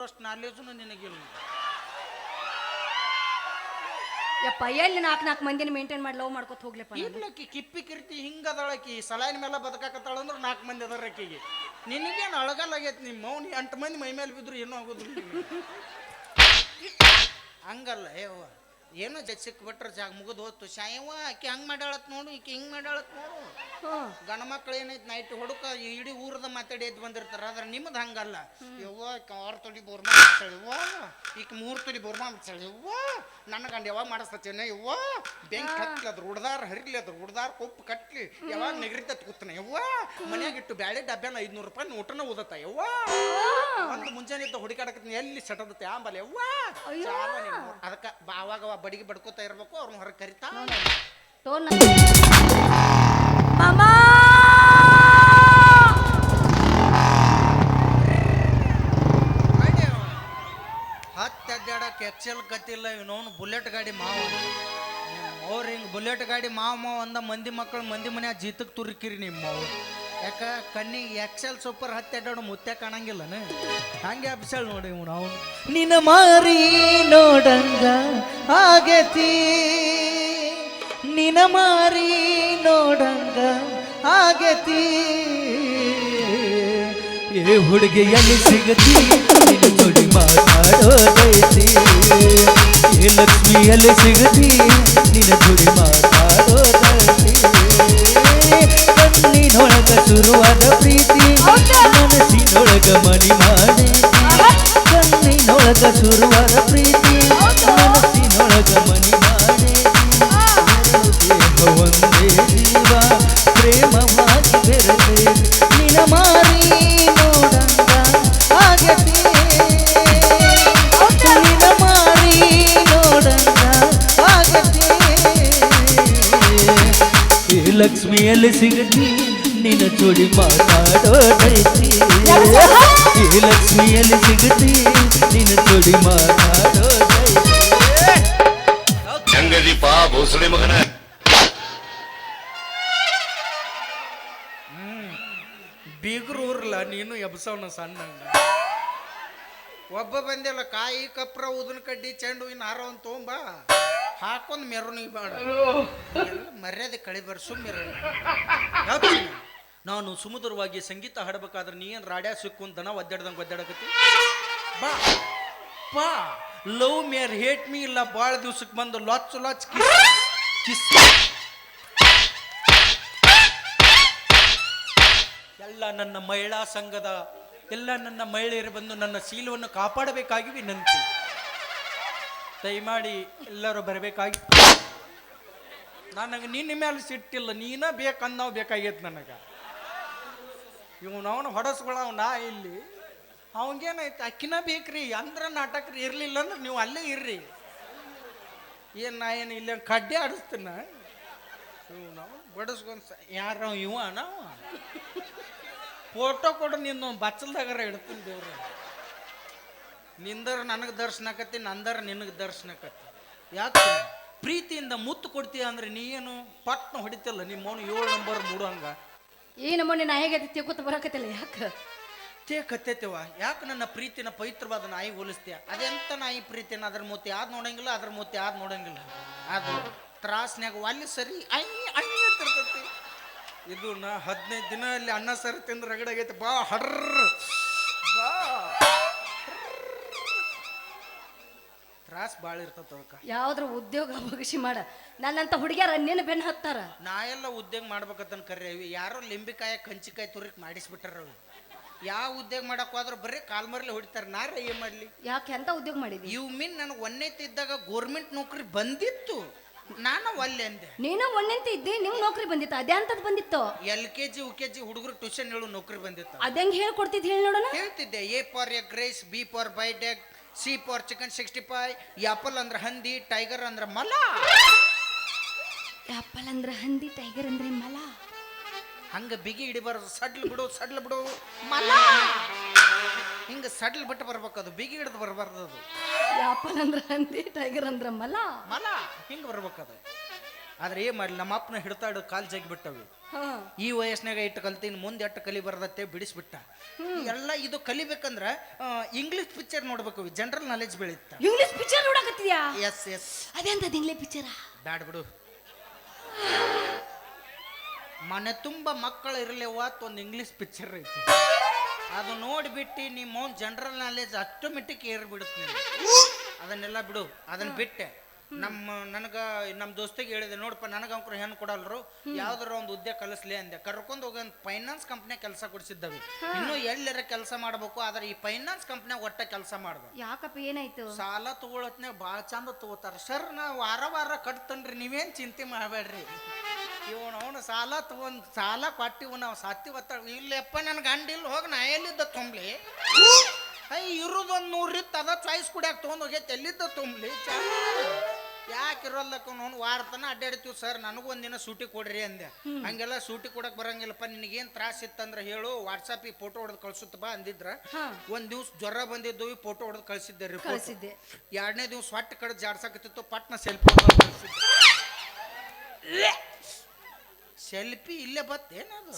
ಅಷ್ಟು ನಾಲೆಜುನು ನಿನಗಿಲ್ಲ ಯಪ್ಪ ಎಲ್ಲಿ ನಾಲ್ಕು ನಾಲ್ಕು ಮಂದಿನ ಮೇಂಟೈನ್ ಮಾಡಿ ಲವ್ ಮಾಡ್ಕೊತ ಹೋಗ್ಲಪ್ಪ ನಾನು. ಇರ್ಲಕ್ಕಿ ಕಿಪ್ಪಿ ಕಿರ್ತಿ ಹಿಂಗದಳಕಿ ಸಲಾಯಿನ ಮೇಲೆ ಬದುಕಾಕತ್ತಾಳ ಅಂದ್ರೆ ನಾಲ್ಕು ಮಂದಿ ಅದಾರ ಆಕಿಗೆ ನಿನಗೇನು ಅಳಗಲ್ಲಾಗೈತಿ ನಿಮ್ಮ ಮೌನಿ ಎಂಟು ಮಂದಿ ಮೈ ಮೇಲೆ ಬಿದ್ರು ಏನೂ ಆಗೋದಿಲ್ಲ ನಿನಗೆ. ಹಂಗಲ್ಲ ಏವ ಏನೋ ಜಗ್ ಬಿಟ್ರೆ ಜಾಗ ಮುಗಿದು ಹೋತು ಶಾಯವ್ವ ಆಕೆ ಹಂಗೆ ಮಾಡ್ಯಾಳತ್ ನೋಡು ಈಕೆ ಹಿಂಗೆ ಮಾಡ್ಯಾಳತ್ ನೋಡು. ಗಂಡ ಮಕ್ಳು ಏನೈತೆ ನೈಟ್ ಹುಡುಕ ಇಡೀ ಊರದ ಮಾತಾಡಿ ಎದ್ದು ಬಂದಿರ್ತಾರ. ಆದ್ರೆ ನಿಮ್ಮದು ಹಂಗಲ್ಲ. ಯವ್ವ ಈಕ ಆರು ತೊಡಿ ಬೋರ್ಮಾ ಮಾಡ್ತಾಳೆ ಈಕೆ ಮೂರು ತೊಡಿ ಬೋರ್ಮಾ ಯವ್ವ ನನ್ನ ಗಂಡ ಯಾವಾಗ ಮಾಡಿಸ್ತೇನೆ ಯವ್ವ ಬೆಂಕಿ ಹತ್ಲಿ ಅದ್ರ ಹುಡ್ದಾರ ಹರಿಲಿ ಅದ್ರ ಹುಡ್ದಾರ ಕೊಪ್ಪು ಕಟ್ಲಿ. ಯಾವಾಗ ನೆಗರಿತ ಕೂತನ ಯವ್ವ ಮನ್ಯಾಗ ಇಟ್ಟು ಬ್ಯಾಳೆ ಡಬ್ಬ್ಯಾನ ಐದ್ನೂರು ರೂಪಾಯಿ ನೋಟನ ಓದತ್ತ ಯವ್ವ. ಇದ್ದ ಹುಡುಕಾಡಕತ್ತೀನಿ ಎಲ್ಲಿ ಸಟದತ್ತೆ ಆಂಬಲ್ಲ ಯವ್ವ ಅದಕ್ಕೆ ಅವಾಗ ಅವ ಬಡಿಗೆ ಬಡ್ಕೋತಾ ಇರ್ಬೇಕು ಅವ್ರನ್ನ ಹೊರಗೆ ಕರಿತಾ ಟೋನ್ ಮಾಮ! ಹತ್ತು ಅಡ್ಡಾಡಕ್ಕೆ ಎಕ್ಸೆಲ್ ಕತ್ತಿಲ್ಲ ಇವನವನು ಬುಲೆಟ್ ಗಾಡಿ ಮಾವ. ಅವ್ರು ಹಿಂಗೆ ಬುಲೆಟ್ ಗಾಡಿ ಮಾವ ಮಾವ ಅಂದ ಮಂದಿ ಮಕ್ಕಳು ಮಂದಿ ಮನ್ಯಾಗ ಜೀತಕ್ಕೆ ತುರುಕಿರಿ ನಿಮ್ಮ ಅವ್ರು ಯಾಕ ಕಣ್ಣಿಗೆ ಎಕ್ಸೆಲ್ ಸೂಪರ್ ಹತ್ತಿ ಅಡ್ಡಾಡು ಮುತ್ತೆ ಕಾಣಂಗಿಲ್ಲನ? ಹಂಗೆ ಅಬ್ಸಲ್ ನೋಡಿ ಇವನು ಅವನು. ನಿನ್ನ ಮಾರಿ ನೋಡಂಗ ಆಗತಿ. ನಿನ ಮಾರಿ ನೋಡಂಗ ಆಗತಿ. ಏ ಹುಡುಗಿ ಎಲ್ಲಿ ಸಿಗತಿ, ನಿನ್ನ ಜೋಡಿ ಮಾತಾಡೋದೈತಿ. ಏ ಲಕ್ಷ್ಮಿ ಎಲ್ಲಿ ಸಿಗತಿ, ನಿನ್ನ ಜೋಡಿ ಮಾತಾಡೋದೈತಿ. ಕಣ್ಣಿನೊಳಗ ಶುರುವಾದ ಪ್ರೀತಿ. ಮನಸ್ಸಿನೊಳಗ ಮನಿ ಮಾಡಿ ಕಣ್ಣಿನೊಳಗ ಶುರುವಾದ ಪ್ರೀತಿ. ಮನಸ್ಸಿನೊಳಗ ಮನಿ ಮಾಡಿ ದೇಹ ಒಂದೇ ಜೀವ, ಪ್ರೇಮವಾಗಿ ಬೆರೆತೆ. ನಿನ ಮಾರಿ ನೋಡಂಗ ಆಗತಿ ನಿನ ಮಾರಿ ನೋಡಂಗ ಆಗತಿ ಲಕ್ಷ್ಮಿಯಲ್ಲಿ ಸಿಗತಿ ನಿನ್ನ ಜೋಡಿ ಮಾತಾಡೋದೈತಿ ಈ ಲಕ್ಷ್ಮಿಯಲ್ಲಿ ಸಿಗತಿ ನಿನ್ನ ಜೋಡಿ ಮಾತಾಡೋದೈತಿ ಹೆಂಗದೀಪ ಭೋಸಳೆ ಮಗನ. ಬೀಗರು ಊರ್ಲ ನೀನು ಎಬ್ಸವನ ಸಣ್ಣ ಒಬ್ಬ ಬಂದಿಲ್ಲ ಕಾಯಿ ಕಪ್ರ ಉದನ್ ಕಡ್ಡಿ ಚೆಂಡು ಹೂವಿನ ಹಾರ ಒಂದು ತೊಗೊಂಬ. ಹಾಕೊಂಡ್ ಮೆರವಣಿಗೆ ಬೇಡ. ಮರ್ಯಾದೆ ಕಳಿ ಬರ್ಸು ಸುಮ್ಮಿರ ನಾನು ಸುಮಧುರವಾಗಿ ಸಂಗೀತ ಹಾಡಬೇಕಾದ್ರೆ ನೀ ಏನು ರಾಡ್ಯಾ ಸಿಕ್ಕು ದನ ಒದ್ದಾಡ್ದಂಗೆ ಒದ್ದಾಡಕತ್ತಿ? ಬಾ ಬಾ. ಲವ್ ಮೇರ್ ಹೇಟ್ ಮೀ ಇಲ್ಲ ಭಾಳ ದಿವ್ಸಕ್ಕೆ ಬಂದು ಲಾಚ್ ಲಾಚ್ ಕಿಸ್ ಎಲ್ಲ ನನ್ನ ಮಹಿಳಾ ಸಂಘದ, ಎಲ್ಲ ನನ್ನ ಮಹಿಳೆಯರು ಬಂದು ನನ್ನ ಶೀಲವನ್ನು ಕಾಪಾಡಬೇಕಾಗಿ ವಿನಂತಿ ದಯಮಾಡಿ ಎಲ್ಲರೂ ಬರಬೇಕಾಗಿ ನನಗೆ ನಿನ್ನ ಮೇಲೆ ಸಿಟ್ಟಿಲ್ಲ, ನೀನ ಬೇಕನ್ನೋ ಬೇಕಾಗೈತೆ ನನಗೆ. ಇವನು ಅವನು ಹೊಡಸ್ಕೊಳವ ನಾ ಇಲ್ಲಿ. ಅವಂಗೇನೈತೆ, ಅಕ್ಕಿನ ಬೇಕ್ರಿ, ಅಂದ್ರೆ ನಾಟಕ ರೀ ಇರ್ಲಿಲ್ಲ ಅಂದ್ರೆ ನೀವು ಅಲ್ಲೇ ಇರ್ರಿ. ಏನು ನಾ ಏನು ಇಲ್ಲ ಕಡ್ಡಿ ಆಡಿಸ್ತೀನ? ಇವನು ಬಡಸ್ಕೊಂಡ್ ಯಾರು ಇವ ನಾವು ಫೋಟೋ ಕೊಡು ನಿನ್ನ ಬಚ್ಚಲ್ದಾಗರ ಇಡ್ತೀನಿ ದೇವ್ರ. ನಿಂದರ ನನಗೆ ದರ್ಶನಕತ್ತಿ ನಂದರ ನಿನಗೆ ದರ್ಶನಕತ್ತಿ ಯಾಕೆ? ಪ್ರೀತಿಯಿಂದ ಮುತ್ತು ಕೊಡ್ತೀಯ ಅಂದ್ರೆ ನೀ ಏನು ಪಟ್ನ ಹೊಡಿತಿಲ್ಲ, ನಿಮ್ಮವನು ಏಳು ನಂಬರ್ ಮೂಡು ಹಂಗ ಈ ಮೊನ್ನೆ ನಾ ಹೇಗೆ ತಿಳ್ಕೊತ ಬರಕತ್ತಿಲ್ಲ, ಯಾಕ? ತೇ ಕತ್ತೈತಿವ ಯಾಕೆ ನನ್ನ ಪ್ರೀತಿನ ಪವಿತ್ರವಾದ ನಾಯಿ ಹೋಲಿಸ್ತೀಯ? ಅದೆಂತ ನಾಯಿ ಪ್ರೀತಿನ? ಅದ್ರ ಮೂತಿ ಆದ್ ನೋಡಂಗಿಲ್ಲ, ಅದ್ರ ಮೂತಿ ಆದ್ ನೋಡಂಗಿಲ್ಲ. ಅದು ತ್ರಾಸ್ನ್ಯಾಗ ಅಲ್ಲಿ ಸರಿ ಅಯ್ಯ ಐ ಇದು ನಾ ಹದಿನೈದು ದಿನ ಅಲ್ಲಿ ಅನ್ನ ಸರಿ ತಿಂದ್ರೆ ರಗಡಾಗೈತೆ. ಬಾ ಹಡ್ರ ತ್ರಾಸ್ ಭಾಳ ಇರ್ತದ ಅದಕ್ಕೆ. ಯಾವ್ದ್ರ ಉದ್ಯೋಗ ಬಗಸಿ ಮಾಡ. ನನ್ನಂತ ಹುಡುಗಿಯರ ನಿನ್ನ ಬೆನ್ನ ಹತ್ತಾರ. ನಾ ಎಲ್ಲ ಉದ್ಯೋಗ ಮಾಡ್ಬೇಕಂತ ಕರ್ರಿ ಯಾರೋ ಲಿಂಬಿಕಾಯ ಕಂಚಿಕಾಯಿ ತುರಿಕ್ ಮಾಡಿಸ್ಬಿಟ್ಟಾರ ಯಾವ ಉದ್ಯೋಗ ಮಾಡಕ್ ಹೋದ್ರ ಬರೀ ಕಾಲ್ಮರ್ಲಿ ಹೊಡಿತಾರ. ನಾರ ಏನ್ ಮಾಡ್ಲಿ? ಯಾಕೆ ಎಂತ ಉದ್ಯೋಗ ಮಾಡಿದಿ? ಇವ್ ಮೀನ್ ನನಗೆ ಒಂದೇ ಇದ್ದಾಗ ಗೋರ್ಮೆಂಟ್ ನೌಕರಿ ಬಂದಿತ್ತು. ನಾನು ಒಲ್ಲೆ ಅಂದೆ. ನೀನು ಒಣ್ಣೆಂತ ಇದ್ದಿ ನಿಮ್ ನೌಕರಿ ಬಂದಿತ್ತು? ಅದೇ ಅಂತದ್ ಬಂದಿತ್ತು? L K G U K G ಹುಡುಗರು ಟ್ಯೂಷನ್ ಹೇಳು ನೌಕರಿ ಬಂದಿತ್ತು. ಅದಂಗ್ ಹೇಳ್ಕೊಡ್ತಿದ್ ಹೇಳಿ ನೋಡೋಣ. ಹೇಳ್ತಿದ್ದೆ. A for egg rice B for bite egg C for chicken sixty five apple ಅಂದ್ರೆ ಹಂದಿ ಟೈಗರ್ ಅಂದ್ರೆ ಮಲ. ಆಪಲ್ ಅಂದ್ರೆ ಹಂದಿ ಟೈಗರ್ ಅಂದ್ರೆ ಮಲ. ಹಂಗ ಬಿಗಿ ಹಿಡಿಬಾರ್ದು ಸಡ್ಲ್ ಬಿಡು ಸಡ್ಲ್ ಬಿಡು. ಮಲ. ಹಿಂಗ ಸಡ್ಲ್ ಬಿಟ್ಟು ಬರ್ಬೇಕು ಅದು ಬಿಗಿ ಹಿಡಿದು ಬರಬಾರ್ದು ಅದು. ಆಪಲ್ ಅಂದ್ರೆ ಹಂದಿ ಟೈಗರ್ ಅಂದ್ರೆ ಮಲ. ಮಲ ಹಿಂಗ ಬರ್ಬೇಕದು ಆದ್ರೆ ಏನ್ ಮಾಡ್ಲಿ ನಮ್ಮ ಅಪ್ಪನ ಹಿಡ್ತಾಡು ಕಾಲ್ ಜಗ್ಗಿ ಬಿಟ್ಟವಿ ಈ ವಯಸ್ಸಿನಾಗ ಇಟ್ಟು ಕಲ್ತೀನಿ ಮುಂದೆ ಎಟ್ಟು ಕಲಿ ಬರದತ್ತೆ ಬಿಡಿಸ್ಬಿಟ್ಟ. ಎಲ್ಲ ಇದು ಕಲಿಬೇಕಂದ್ರ ಇಂಗ್ಲಿಷ್ ಪಿಕ್ಚರ್ ನೋಡ್ಬೇಕು ಜನರಲ್ ನಾಲೆಜ್ ಬೆಳೀತ. ಇಂಗ್ಲಿಷ್ ಪಿಕ್ಚರ್ ನೋಡಕತ್ತಿದ್ಯಾ ಎಸ್ ಎಸ್ ಅದೆಂತದ ಇಂಗ್ಲಿಷ್ ಪಿಕ್ಚರ ಬ್ಯಾಡ್ ಬಿಡು. ಮನೆ ತುಂಬ ಮಕ್ಕಳು ಇರಲಿವ ಒಂದು ಇಂಗ್ಲಿಷ್ ಪಿಕ್ಚರ್ ಐತಿ. ಅದು ನೋಡಿಬಿಟ್ಟು ನಿಮ್ಮ ಜನರಲ್ ನಾಲೆಜ್ ಆಟೋಮೆಟಿಕ್ ಏರ್ಬಿಡುತ್ತೆ ಅದನ್ನೆಲ್ಲ ಬಿಡು ಅದನ್ನ ಬಿಟ್ಟೆ. ನಮ್ಮ ನನಗ ನಮ್ಮ ದೋಸ್ತಿಗೆ ಹೇಳಿದೆ ನೋಡಪ್ಪ ನನಗೆ ಅಂಕರು ಹೆಣ್ಣು ಕೊಡಲ್ರು ಯಾವ್ದಾರ ಒಂದು ಉದ್ಯೋಗ ಕಲಿಸ್ಲಿ ಅಂದೆ. ಕರ್ಕೊಂಡು ಹೋಗಿ ಒಂದು ಫೈನಾನ್ಸ್ ಕಂಪ್ನಿ ಕೆಲಸ ಕೊಡಿಸಿದ್ದವಿ. ಇನ್ನು ಎಲ್ಲರ ಕೆಲಸ ಮಾಡಬೇಕು ಆದ್ರೆ ಈ ಫೈನಾನ್ಸ್ ಕಂಪ್ನಿಯಾಗ ಒಟ್ಟ ಕೆಲಸ ಮಾಡ್ಬೇಕು ಯಾಕಪ್ಪ ಏನಾಯ್ತು? ಸಾಲ ತಗೊಳತ್ನಾಗ ಭಾಳ ಚಂದ ತಗೋತಾರ. ಸರ್ ನಾ ವಾರ ವಾರ ಕಟ್ತನ್ರಿ ನೀವೇನ್ ಚಿಂತೆ ಮಾಡಬೇಡ್ರಿ. ಇವನು ಅವನು ಸಾಲ ತಗೊಂಡ್ ಸಾಲ ಕೊಟ್ಟಿವ್ ನಾವು ಸಾತಿ ಒತ್ತ ಇಲ್ಲಪ್ಪ ನನ್ ಗಂಡ ಇಲ್ಲಿ ಹೋಗಿ ನಾ ಎಲ್ಲಿದ್ದ ತುಂಬಲಿ? ಅಯ್ಯ ಇರೋದೊಂದು ನೂರಿತ್ತು ಅದ ಚಾಯ್ಸ್ ಕುಡಿಯಾಕ ತೊಗೊಂಡ್ ಹೋಗಿ ಎಲ್ಲಿದ್ದ ತುಂಬಲಿ? ಯಾಕೆ ಇರೋಲ್ಲಕ್ಕ ನೋನ್ ವಾರ ತನ ಅಡ್ಡಾಡ್ತೀವಿ ಸರ್ ನನಗೂ ಒಂದಿನ ಸೂಟಿ ಕೊಡ್ರಿ ಅಂದೆ. ಹಂಗೆಲ್ಲ ಸೂಟಿ ಕೊಡಕ್ ಬರಂಗಿಲ್ಲಪ್ಪ ನಿನಗೇನ್ ತ್ರಾಸ ಇತ್ತಂದ್ರೆ ಹೇಳು ವಾಟ್ಸಪ್ಪಿಗೆ ಫೋಟೋ ಹೊಡೆದು ಕಳ್ಸುತ್ತ ಬಾ ಅಂದಿದ್ರ. ಒಂದ್ ದಿವ್ಸ ಜ್ವರ ಬಂದಿದ್ದು ಫೋಟೋ ಹೊಡೆದು ಕಳ್ಸಿದ್ದೆ ರೀ ಕಳ್ಸಿದ್ದೆ. ಎರಡನೇ ದಿವ್ಸ ಹೊಟ್ಟೆ ಕಡೆ ಜಾಡ್ಸಕತ್ತಿತ್ತು ಪಟ್ನ ಸೆಲ್ಫಿ ಸೆಲ್ಫಿ ಇಲ್ಲೇ ಬತ್ತೇನದು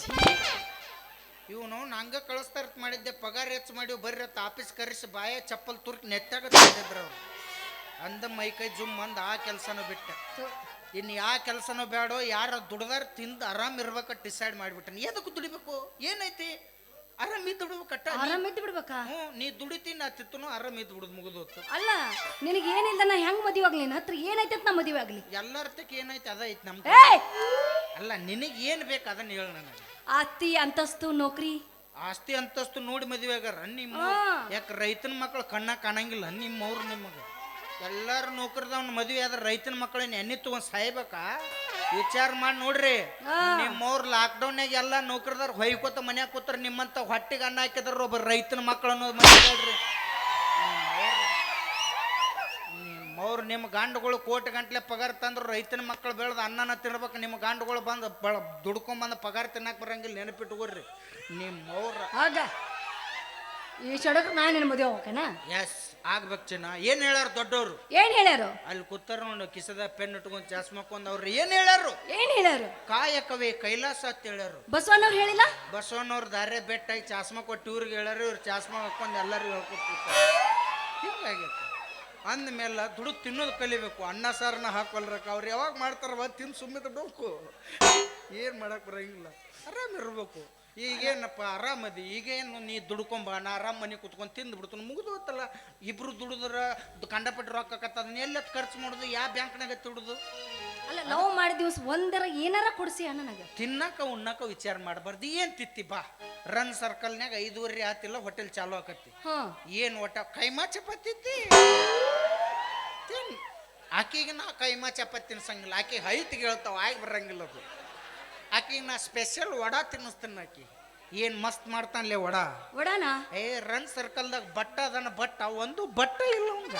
ಇವನು ನಂಗ ಕಳಿಸ್ತಾರ ಮಾಡಿದ್ದೆ ಪಗಾರ ಹೆಚ್ಚು ಮಾಡಿ ಬರ್ರಿ ಆಫೀಸ್ ಕರೆಸಿ ಬಾಯ ಚಪ್ಪಲ್ ತುರ್ಕಿ ನೆತ್ತಾಗ ತಂದಿದ್ರು ಅವ್ರು. ಅಂದ ಮೈ ಕೈ ಜುಮ್ ಅಂದ ಆ ಕೆಲಸನೂ ಬಿಟ್ಟೆ. ಇನ್ನು ಯಾವ ಕೆಲಸನೂ ಬೇಡೋ ಯಾರ ದುಡ್ದಾರ ತಿಂದು ಆರಾಮ್ ಇರ್ಬೇಕ ಡಿಸೈಡ್ ಮಾಡಿಬಿಟ್ಟೆ. ಎದಕ್ಕೆ ದುಡಿಬೇಕು? ಏನೈತಿ? ಆರಾಮ್ ಇದ್ದು ಬಿಡ್ಬೇಕಟ್ಟ ಆರಾಮ್ ಇದ್ದು ಬಿಡ್ಬೇಕಾ? ನೀ ದುಡಿತೀನಿ ನಾ ತಿತ್ತು ಆರಾಮ್ ಇದ್ದು ಬಿಡುದು ಮುಗಿದೋತು. ಅಲ್ಲ ನಿನಗೆ ಏನಿಲ್ಲ ನಾ ಹೆಂಗ್ ಮದುವೆ ಆಗ್ಲಿ? ನಿನ್ನ ಹತ್ರ ಏನೈತೆ ಅಂತ ನಾ ಮದುವೆ ಆಗ್ಲಿ? ಎಲ್ಲರ್ತಕ್ಕೆ ಏನೈತೆ ಅದ ಐತಿ ನಮ್ ಅಲ್ಲ ನಿನಗೆ ಏನು ಬೇಕು ಅದನ್ನ ಹೇಳ ನನಗೆ. ಆಸ್ತಿ ಅಂತಸ್ತು ನೌಕರಿ? ಆಸ್ತಿ ಅಂತಸ್ತು ನೋಡಿ ಮದುವೆ ಆಗ್ಯಾರ ನಿಮ್ಮ. ಯಾಕೆ ರೈತನ ಮಕ್ಕಳು ಕಣ್ಣ ಕಾಣಂಗಿಲ್ಲ ನಿಮ್ಮವ್ರು ನಿಮಗೆ. ಎಲ್ಲಾರು ನೌಕರದವ್ನ ಮದುವೆ ಆದ್ರ ರೈತನ ಮಕ್ಕಳನ್ನ ಎಣ್ಣೆ ತಗೊಂಡ್ ಸಾಯ್ಬೇಕಾ? ವಿಚಾರ ಮಾಡಿ ನೋಡ್ರಿ. ನಿಮ್ಮವ್ರ ಲಾಕ್ ಡೌನ್ ಲಾಕ್ಡೌನ್ಯಾಗ ಎಲ್ಲ ನೌಕರದಾರ ಹೊಯ್ಕೋತ ಮನ್ಯಾಗ ಕೂತಾರ ನಿಮ್ಮಂತ ಹೊಟ್ಟಿಗೆ ಅನ್ನ ಹಾಕಿದ್ರ ಒಬ್ಬ ರೈತನ ಮಕ್ಕಳು ಅನ್ನೋದು ಮಾತಾಡ್ರಿ ಅವ್ರು ನಿಮ್ಮ ಗಾಂಡುಗಳು ಕೋಟಿ ಗಂಟ್ಲೆ ಪಗಾರ ತಂದ್ರು ರೈತನ ಮಕ್ಕಳು ಬೆಳೆದು ಅನ್ನನ ತಿನ್ಬೇಕು ನಿಮ್ಮ ಗಾಂಡುಗಳು ಬಂದು ಬಳ ದುಡ್ಕೊಂಬಂದು ಪಗಾರ ತಿನ್ನಕ್ ಬರಂಗಿಲ್ಲ ನೆನಪಿಟ್ಕೋರಿ ನಿಮ್ಮವ್ರ ಆಗ ಈ ಸಡಕ್ ನಾನು ನಿನ್ನ ಮದುವೆ ಹೋಗ್ಕನಾ ಎಸ್ ಆಗ್ಬೇಕು ಚಿನ್ನ ಏನ್ ಹೇಳಾರ ದೊಡ್ಡವ್ರು? ಏನ್ ಹೇಳ್ಯಾರು? ಅಲ್ಲಿ ಕುತ್ತರ ನೋಡು ಕಿಸದ ಪೆನ್ ಇಟ್ಕೊಂಡ್ ಚಾಸ್ಮಾಕೊಂಡ್ ಅವ್ರು ಏನ್ ಹೇಳ್ಯಾರು? ಏನ್ ಹೇಳ್ಯಾರು? ಕಾಯಕವೇ ಕೈಲಾಸ ಅಂತ ಹೇಳ್ಯಾರು. ಬಸವಣ್ಣವ್ರು ಹೇಳಿಲ್ಲ? ಬಸವಣ್ಣವ್ರ ದಾರೆ ಬೆಟ್ಟಾಗಿ ಚಾಸ್ಮಾ ಕೊಟ್ಟು ಇವ್ರಿಗೆ ಹೇಳಾರು ಇವ್ರು ಚಾಸ್ಮಾ ಹಾಕೊಂಡು ಎಲ್ಲರಿಗೂ ಹೇಳ್ಕೊತ ಹಿಂಗಾಗೈತೆ ಅಂದ್ಮೇಲೆ ದುಡ್ಡು ತಿನ್ನೋದು ಕಲಿಬೇಕು ಅನ್ನ ಸಾರನ್ನ ಹಾಕೊಲ್ರಕ್ಕ. ಅವ್ರು ಯಾವಾಗ ಮಾಡ್ತಾರವ ತಿಂದು ಸುಮ್ಮಿತ ಡೊಂಕು ಏನು ಮಾಡಕ್ ಬರಂಗಿಲ್ಲ. ಆರಾಮ್ ಇರ್ಬೇಕು. ಈಗೇನಪ್ಪ ಆರಾಮದಿ? ಈಗೇನು ನೀ ದುಡ್ಕೊಂಬ ನಾ ಆರಾಮ ಮನೆ ಕುತ್ಕೊಂಡು ತಿಂದು ಬಿಡ್ತಾನೆ. ಮುಗಿದು ಹೋತಲ್ಲ ಇಬ್ರು ದುಡಿದ್ರ ಕಂಡಪಟ್ಟು ರೊಕ್ಕ ಕತ್ತದ ಎಲ್ಲೆತ್ ಖರ್ಚು ಮಾಡುದು? ಯಾವ ಬ್ಯಾಂಕ್ನಾಗ ತಿಡುದು ಅಲ್ಲ ಲವ್ ಮಾಡಿದ ದಿವಸ ಒಂದರ ಏನಾರ ಕೊಡಿಸಿ ಅಣ್ಣ ನನಗೆ. ತಿನ್ನಕ ಉಣ್ಣಕ ವಿಚಾರ ಮಾಡಬಾರ್ದು. ಏನ್ ತಿತ್ತಿ ಬಾ? ರನ್ ಸರ್ಕಲ್ನ್ಯಾಗ ಐದೂವರೆ ಆತಿಲ್ಲ ಹೋಟೆಲ್ ಚಾಲು ಆಕತ್ತಿ. ಹಾ. ಏನ್ ಒಟ್ಟ ಕೈಮಾ ಚಪಾತಿ ತಿನ್ ಆಕಿಗೆ ನಾ ಕೈಮಾ ಚಪಾತಿ ತಿನ್ಸಂಗಿಲ್ಲ. ಆಕಿ ಹೈತ್ ಹೇಳ್ತಾವ ಆಗಿ ಬರಂಗಿಲ್ಲ ಅದು. ಆಕಿಗೆ ನಾ ಸ್ಪೆಷಲ್ ವಡ ತಿನ್ನಿಸ್ತೀನಿ ಆಕಿ. ಏನ್ ಮಸ್ತ್ ಮಾಡ್ತಾನಲ್ಲೇ ವಡಾ? ವಡಾನ? ಏ ರನ್ ಸರ್ಕಲ್ದಾಗ ಬಟ್ಟ ಅದನ್ನ ಬಟ್ಟ ಒಂದು ಬಟ್ಟ ಇಲ್ಲ ಅವಂಗ.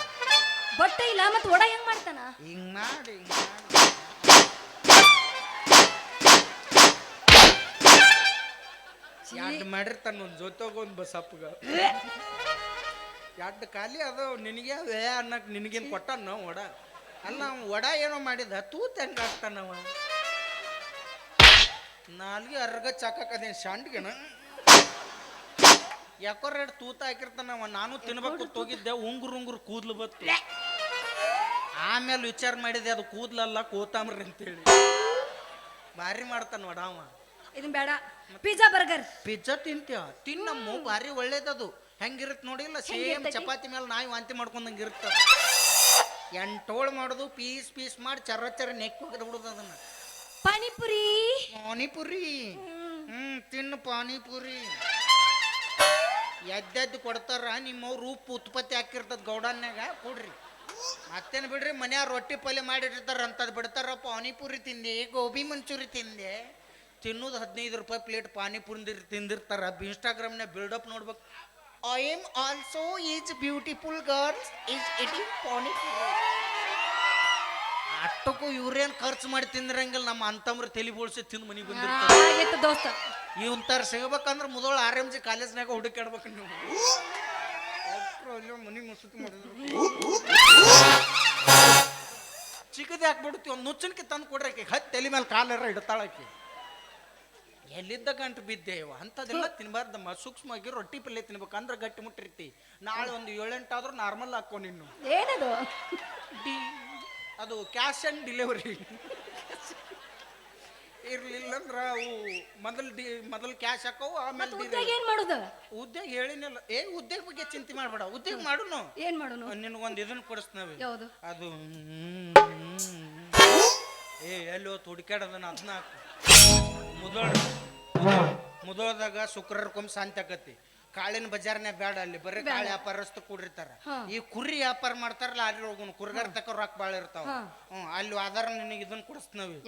ಬಟ್ಟೆ ಇಲ್ಲ ಮತ್ತೆ ವಡ ಹೆಂಗ್ ಮಾಡ್ತಾನ? ಹಿಂಗ್ ಮಾಡಿ ಹಿಂಗ್ ಮಾಡಿ. ಎರಡು ಮಾಡಿರ್ತಾನ ಒಂದು ಜೊತೆಗೆ ಒಂದು ಬಸಪ್ಪಗ. ಎರಡು ಖಾಲಿ ಅದಾವ ನಿನಗೆ ಅವೇ ಅನ್ನಕ್ ನಿನಗೇನು ಕೊಟ್ಟಾನ ವಡ? ಅಲ್ಲ ಅವ ವಡ ಏನೋ ಮಾಡಿದ ತೂತ್ ಹೆಂಗ ಆಗ್ತಾನವ ನಾಲ್ಗೆ ಅರ್ಗ ಚಾಕದೇನು ಶಾಂಡ್ಗೆನ? ಯಾಕೋ ಎರಡು ತೂತ ಹಾಕಿರ್ತಾನವ ನಾನು ತಿನ್ಬೇಕು ತೋಗಿದ್ದೆ ಉಂಗುರು ಉಂಗುರು ಕೂದ್ಲು ಬತ್ತು. ಆಮೇಲೆ ವಿಚಾರ ಮಾಡಿದೆ ಅದು ಕೂದ್ಲಲ್ಲ ಕೋತಾಮ್ರಿ ಅಂತೇಳಿ. ಭಾರಿ ಮಾಡ್ತಾನ ವಡಾಮ ಇದನ್ ಬೇಡ. Pizza burger. ಪಿಜ್ಜಾ ತಿಂತೀಯ? ತಿನ್ನಮ್ಮ ಭಾರಿ ಒಳ್ಳೇದದು. ಹೆಂಗಿರುತ್ತೆ ನೋಡಿಲ್ಲ ಸೇಮ್ ಚಪಾತಿ ಮೇಲೆ ನಾಯಿ ವಾಂತಿ ಮಾಡ್ಕೊಂಡಂಗೆ ಇರ್ತದ. ಎಂಟೋಳು ಮಾಡೋದು ಪೀಸ್ ಪೀಸ್ ಮಾಡಿ ಚರ ಚರ ನೆಕ್ ಹೋಗಿದ್ ಬಿಡುದು ಅದನ್ನ. ಪಾನಿಪುರಿ? ಪಾನಿಪುರಿ? ಹ್ಮ್. ತಿನ್ನು ಪಾನಿಪುರಿ. ಎದ್ದೆದ್ದು ಕೊಡ್ತಾರ ನಿಮ್ಮವ್ರು ಉಪ್ಪು ಉತ್ಪತ್ತಿ ಹಾಕಿರ್ತದ ಗೌಡನ್ಯಾಗ ಕೊಡ್ರಿ. ಮತ್ತೇನು ಬಿಡ್ರಿ ಮನ್ಯಾಗ ರೊಟ್ಟಿ ಪಲ್ಯ ಮಾಡಿರ್ತಾರ ಅಂತದ್ ಬಿಡ್ತಾರ ಪಾನಿಪುರಿ ತಿಂದೆ ಗೋಬಿ ಮಂಚೂರಿ ತಿಂದೆ. ತಿನ್ನೋದು ಹದಿನೈದು ರೂಪಾಯಿ ಪ್ಲೇಟ್ ಪಾನಿಪುರಿ ತಿಂದಿರ್ತಾರ ಇನ್ಸ್ಟಾಗ್ರಾಮ್ನಾಗ ಬಿಲ್ಡಪ್ ನೋಡ್ಬೇಕು. I am also is beautiful girls is eating panipuri. ಅಷ್ಟಕ್ಕೂ ಇವ್ರೇನ್ ಖರ್ಚು ಮಾಡಿ ತಿಂದ್ರಂಗಿಲ್ಲ ನಮ್ಮ ಅಂತಮ್ರ ತಲೆ ಬೋಳ್ಸಿ ತಿಂದು ಮನೆಗೆ ಬಂದಿರ್ತಾರೆ. ಆಗೈತೆ ದೋಸ್ತ. ಇವನ್ ತರ ಸಿಗ್ಬೇಕಂದ್ರೆ ಮೊದಲು ಆರ್ ಎಂ ಜಿ ಕಾಲೇಜ್ನಾಗ ಹುಡುಕಾಡ್ಬೇಕು ನೀವು. ಮನೆ ಮುಸುಕು ಮಾಡಿದ್ರು. ಚಿಕ್ಕದೇ ಹಾಕ್ಬಿಡ್ತಿ ಒಂದು ನುಚ್ಚನಕ್ಕೆ ತಂದು ಕೊಡ್ರಿ ಆಕೆ. ತೆಲಿ ತಲೆ ಮೇಲೆ ಕಾಲರ ಇಡ್ತಾಳಾಕಿ ಎಲ್ಲಿದ್ದ ಗಂಟು ಬಿದ್ದೆ ಇವ? ಅಂಥದ್ದೆಲ್ಲ ತಿನ್ಬಾರ್ದಮ್ಮ ಸೂಕ್ಷ್ಮವಾಗಿ ರೊಟ್ಟಿ ಪಲ್ಯ ತಿನ್ಬೇಕಂದ್ರೆ ಗಟ್ಟಿ ಮುಟ್ಟಿರ್ತಿ ನಾಳೆ ಒಂದು ಏಳೆಂಟಾದ್ರೂ ನಾರ್ಮಲ್ ಹಾಕೋ ನಿನ್ನು. ಏನದು? ಡಿ ಅದು ಕ್ಯಾಶ್ ಆ್ಯಂಡ್ ಡೆಲಿವರಿ ಇರ್ಲಿಲ್ಲ ಅಂದ್ರೆ ಅವು ಮೊದಲು ಡಿ ಮೊದಲು ಕ್ಯಾಶ್ ಹಾಕೋ ಆಮೇಲೆ ಉದ್ಯೋಗ ಏನ್ ಮಾಡುದ? ಉದ್ಯೋಗ ಹೇಳಿನಿಲ್ಲ ಏ ಉದ್ಯೋಗ ಬಗ್ಗೆ ಚಿಂತೆ ಮಾಡಬೇಡ ಉದ್ಯೋಗ ಮಾಡುನು. ಏನ್ ಮಾಡೋನು? ನಿನಗೊಂದು ಇದನ್ನ ಕೊಡಿಸ್ತೀವಿ ಯಾವುದು? ಅದು ಏ ಎಲ್ಲೋ ತುಡ್ಕ್ಯಾಡದನ್ನ ಅದನ್ನ ಹಾಕು. ಮುದೋಳ ಮುದೋಳದಾಗ ಶಾಂತಿ ಆಕತಿ. ಕಾಳಿನ ಬಜಾರ್ನೇ ಬೇಡ ಅಲ್ಲಿ ಬರೀ ಕಾಳಿ ವ್ಯಾಪಾರಸ್ತು ಕೂಡಿರ್ತಾರ. ಈ ಕುರಿ ವ್ಯಾಪಾರ ಮಾಡ್ತಾರಲ್ಲ ಅಲ್ಲಿ ಹೋಗುನು ಕುರ್ಗಾರ ತಕ ರೊಕ್ಕ ಭಾಳ ಇರ್ತಾವ. ಹ್ಮ್ ಅಲ್ಲಿ ಆಧಾರ ನಿನಗೆ ಇದನ್ನ ಕೊಡಿಸ್ತೀವಿ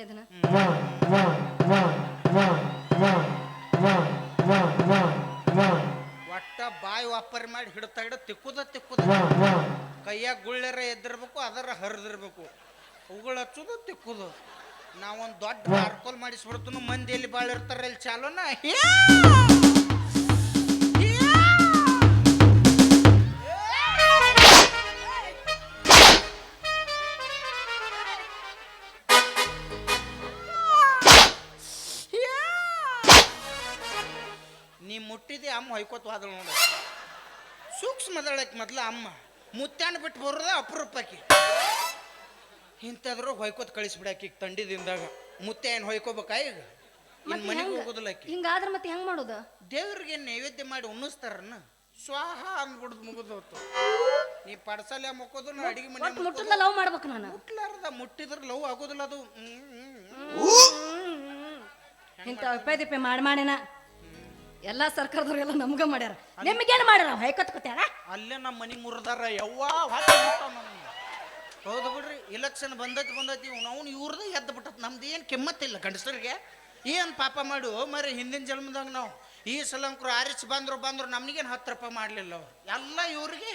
ಒಟ್ಟ ಬಾಯಿ ವ್ಯಾಪಾರ ಮಾಡಿ ಹಿಡ್ತಾ ಹಿಡ ತಿಕ್ಕುದ ತಿಕ್ಕುದ ಕೈಯಾಗ ಗುಳ್ಳೆರ ಎದ್ದಿರ್ಬೇಕು ಅದರ ಹರಿದಿರ್ಬೇಕು. ಉಗುಳು ಹಚ್ಚುದು ತಿಕ್ಕುದು. ನಾವೊಂದು ದೊಡ್ಡ ಮಾರ್ಕೋಲ್ ಮಾಡಿಸ್ಬಿಡ್ತು ಮಂದಿ ಎಲ್ಲಿ ಭಾಳ ಇರ್ತಾರ ಇಲ್ಲಿ ಚಾಲೋನ? ಮುಟ್ಟಿದೆ ಅದ್ರ ನೋಡಿ. ಸೂಕ್ಷ್ಮದಳಕ್ಕೆ ಮೊದ್ಲ ಅಮ್ಮ ಮುತ್ತಾಣ ಬಿಟ್ಟು ಬರೋದ ಅಪರೂಪಕ್ಕೆ. ಇಂಥದ್ರು ಹೊಯ್ಕೋತ್ ಕಳಿಸ್ಬಿಡಾಕಿ ಈಗ ತಂಡಿದಿಂದಾಗ. ಮುತ್ತೆ ಏನು ಹೊಯ್ಕೋಬೇಕಾ ಈಗ? ಇನ್ ಮತ್ತೆ ಮನೆಗೆ ಹೆಂಗ? ಹೋಗೋದಿಲ್ಲ ಆಕಿ. ಹಿಂಗಾದ್ರ ಮತ್ತೆ ಹೆಂಗ್ ಮಾಡೋದು? ದೇವ್ರಿಗೆ ನೈವೇದ್ಯ ಮಾಡಿ ಉಣ್ಣಿಸ್ತಾರನ್ನ ಸ್ವಾಹ ಅಂದ್ಬಿಡ್ದು ಮುಗಿದೋತು ನೀ ಪಡ್ಸಲ್ಯ ಮುಕ್ಕೋದು ನಾ ಅಡಿಗೆ ಮನೆ ಒಟ್ಟು ಮುಟ್ಟದ ಲವ್ ಮಾಡ್ಬೇಕು ನಾನು. ಮುಟ್ಲಾರ್ದ ಮುಟ್ಟಿದ್ರೆ ಲವ್ ಆಗೋದಿಲ್ಲ ಅದು. ಹ್ಮ್, ಹ್ಮ್, ಹ್ಮ್. ಇಂಥ ಉಪಾಯ ಮಾಡಿ ಮಾಡಿನ. ಎಲ್ಲಾ ಸರ್ಕಾರದವ್ರೆಲ್ಲ ನಮ್ಗ ಮಾಡ್ಯಾರ. ನಿಮ್ಗೆ ಮಾಡ್ಯಾರ ಹೊಯ್ಕೊತ್ಕೋತ್ಯಾರ ಅಲ್ಲೇ ನಮ್ಮ ಮನಿ ಮುರಿದಾರ, ಯವ್ವಾ. ಹೌದು ಬಿಡ್ರಿ ಇಲೆಕ್ಷನ್ ಬಂದೈತಿ ಬಂದೈತಿ ಅವ್ನು ಇವ್ರದ್ದು ಎದ್ದು ಬಿಟ್ಟತ್. ನಮ್ದು ಏನು ಕೆಮ್ಮತ್ತಿಲ್ಲ ಗಂಡಸರಿಗೆ. ಏನು ಪಾಪ ಮಾಡು ಮರಿ ಹಿಂದಿನ ಜನ್ಮದಾಗ ನಾವು ಈ ಸಲ ಆರಿಸ್ ಬಂದ್ರು ಬಂದ್ರು ನಮ್ಗೇನು ಹತ್ತು ರೂಪಾಯಿ ಮಾಡಲಿಲ್ಲ ಅವ್ರು. ಎಲ್ಲ ಇವ್ರಿಗೆ,